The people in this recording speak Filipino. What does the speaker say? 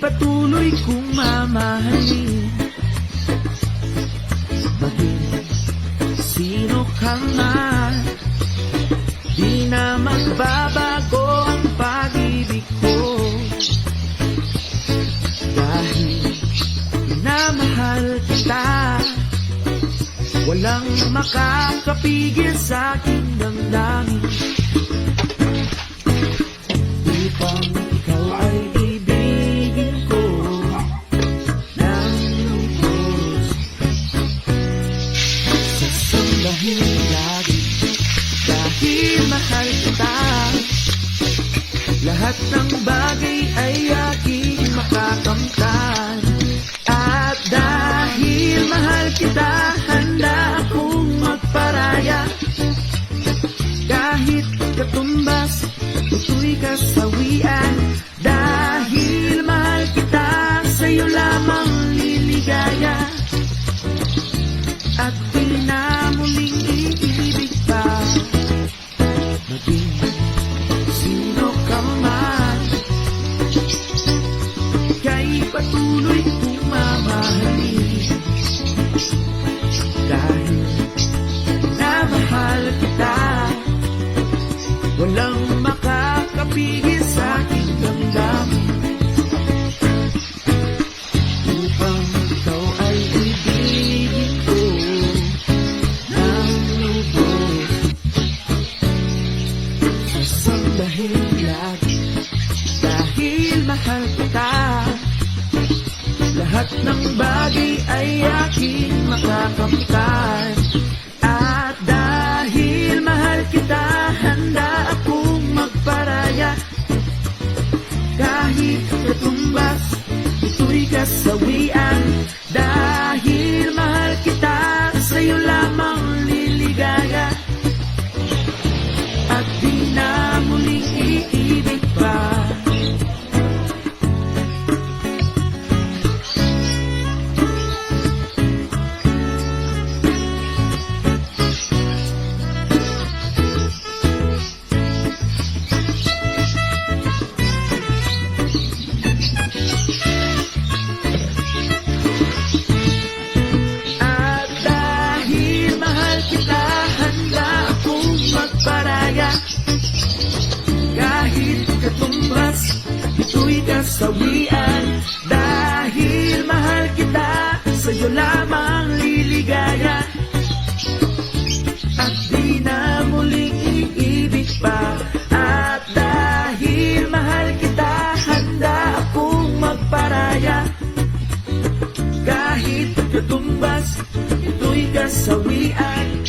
patuloy kong mamahalin. Maging sino ka man Di na magbabago ang pag-ibig ko. Dahil minamahal kita Walang makakapigil sa aking damdamin. Upang Sasambahin lagi dahil mahal kita. Lahat ng bagay ay aking makakamtan. At dahil mahal kita Handa akong magparaya. Kahit katumbas Ito'y kasawian patuloy kong mamahalin. Dahil minamahal kita Walang makakapigil sa aking damdamin. Upang ikaw ay ibigin ko ng lubos. Sasambahin lagi dahil mahal kita Lahat ng bagay ay aking makakamtan. At dahil mahal kita Handa akong magparaya. Kahit katumbas Ito'y kasawian Kahit katumbas, ito'y kasawian. Dahil mahal kita, sa'yo lamang liligaya. At di na muling iibig pa. At dahil mahal kita, handa akong magparaya. Kahit katumbas, ito'y kasawian